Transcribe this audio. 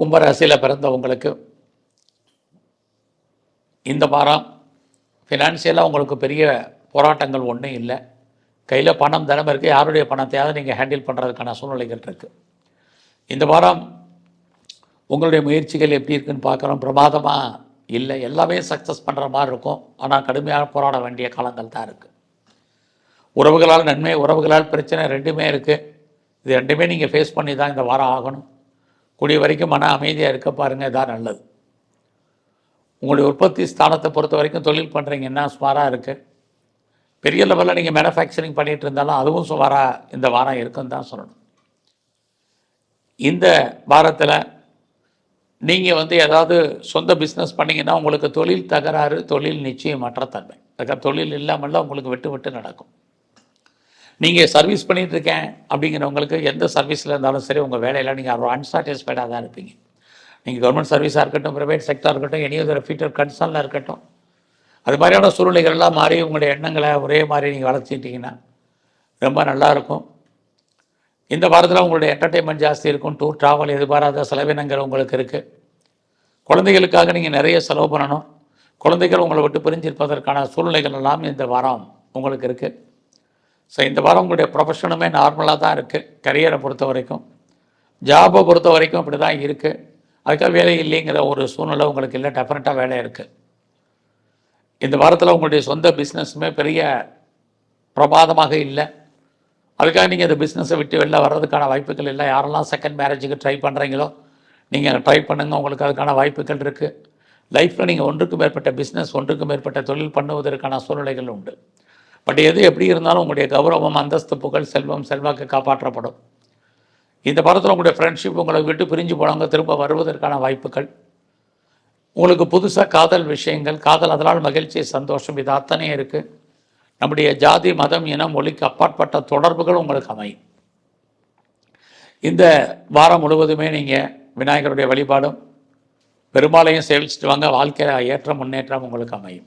கும்பராசியில் பிறந்தவங்களுக்கு இந்த வாரம் ஃபினான்சியலாக உங்களுக்கு பெரிய போராட்டங்கள் ஒன்றும் இல்லை. கையில் பணம் தினம் இருக்குது யாருடைய பணத்தையாவது நீங்கள் ஹேண்டில் பண்ணுறதுக்கான சூழ்நிலைகள் இருக்குது இந்த வாரம் உங்களுடைய முயற்சிகள் எப்படி இருக்குன்னு பார்க்குறோம் பிரமாதமாக இல்லை. எல்லாமே சக்ஸஸ் பண்ணுற மாதிரி இருக்கும். ஆனால் கடுமையாக போராட வேண்டிய காலங்கள் தான் இருக்குது உறவுகளால் நன்மை உறவுகளால் பிரச்சனை ரெண்டுமே இருக்குது இது ரெண்டுமே நீங்கள் ஃபேஸ் பண்ணி தான் இந்த வாரம் ஆகணும். கூடிய வரைக்கும் மன அமைதியாக இருக்க பாருங்கள் இதான் நல்லது. உங்களுடைய உற்பத்தி ஸ்தானத்தை பொறுத்த வரைக்கும் தொழில் பண்ணுறீங்கன்னா சுமாராக இருக்குது பெரிய லெவலில் நீங்கள் மேனுஃபேக்சரிங் பண்ணிகிட்டு இருந்தாலும் அதுவும் சுமாராக இந்த வாரம் இருக்குன்னு தான் சொல்லணும். இந்த வாரத்தில் நீங்கள் வந்து ஏதாவது சொந்த பிஸ்னஸ் பண்ணிங்கன்னா உங்களுக்கு தொழில் தகராறு தொழில் நிச்சயமற்ற தன்மை. அதுக்காக தொழில் இல்லாமல்லாம் உங்களுக்கு விட்டு விட்டு நடக்கும். நீங்கள் சர்வீஸ் பண்ணிட்டு இருக்கேன் அப்படிங்கிறவங்களுக்கு எந்த சர்வீஸில் இருந்தாலும் சரி உங்கள் வேலையில் நீங்கள் ஒரு அன்சாட்டிஸ்ஃபைடாக தான் இருப்பீங்க. நீங்கள் கவர்மெண்ட் சர்வீஸாக இருக்கட்டும் ப்ரைவேட் செக்டராக இருக்கட்டும் எனி ஒரு ஃபியூச்சர் கன்சர்னில் இருக்கட்டும் அது மாதிரியான சூழ்நிலைகள் எல்லாம் மாறி உங்களுடைய எண்ணங்களை ஒரே மாதிரி நீங்கள் வளர்த்திட்டிங்கன்னா ரொம்ப நல்லாயிருக்கும் இந்த வாரத்தில் உங்களுடைய என்டர்டெயின்மெண்ட் ஜாஸ்தி இருக்கும் டூர் ட்ராவல் எதிர்பாராத செலவினங்கள் உங்களுக்கு இருக்குது குழந்தைகளுக்காக நீங்கள் நிறைய செலவு பண்ணணும். குழந்தைகள் உங்களை விட்டு பிரிஞ்சிருப்பதற்கான சூழ்நிலைகள் எல்லாம் இந்த வாரம் உங்களுக்கு இருக்குது ஸோ இந்த வாரம் உங்களுடைய ப்ரொஃபஷனுமே நார்மலாக தான் இருக்குது கரியரை பொறுத்த வரைக்கும். ஜாபை பொறுத்த வரைக்கும் அப்படி தான் இருக்குது அதுக்காக வேலை இல்லைங்கிற ஒரு சூழ்நிலை உங்களுக்கு இல்லை. டெஃபினட்டாக வேலை இருக்குது இந்த வாரத்தில் உங்களுடைய சொந்த பிஸ்னஸுமே பெரிய பிரமாதமாக இல்லை. அதுக்காக நீங்கள் இந்த பிஸ்னஸை விட்டு வெளில வர்றதுக்கான வாய்ப்புகள் இல்லை. யாரெல்லாம் செகண்ட் மேரேஜுக்கு ட்ரை பண்ணுறீங்களோ நீங்கள் ட்ரை பண்ணுங்கள் உங்களுக்கு அதுக்கான வாய்ப்புகள் இருக்குது லைஃப்பில் நீங்கள் ஒன்றுக்கு மேற்பட்ட பிஸ்னஸ் ஒன்றுக்கு மேற்பட்ட தொழில் பண்ணுவதற்கான சூழ்நிலைகள் உண்டு. பட் எது எப்படி இருந்தாலும் உங்களுடைய கௌரவம் அந்தஸ்து புகழ் செல்வம் செல்வாக்கு காப்பாற்றப்படும். இந்த வாரத்தில் உங்களுடைய ஃப்ரெண்ட்ஷிப் உங்களை விட்டு பிரிஞ்சு போனவங்க திரும்ப வருவதற்கான வாய்ப்புகள். உங்களுக்கு புதுசாக காதல் விஷயங்கள் காதல் அதனால் மகிழ்ச்சி சந்தோஷம் இது அத்தனையும் இருக்குது நம்முடைய ஜாதி மதம் இனம் மொழிக்கு அப்பாற்பட்ட தொடர்புகள் உங்களுக்கு அமையும். இந்த வாரம் முழுவதுமே நீங்கள் விநாயகருடைய வழிபாடும் பெரும்பாலையும் சேவிச்சுட்டு வாங்க. வாழ்க்கையில் ஏற்ற முன்னேற்றம் உங்களுக்கு அமையும்.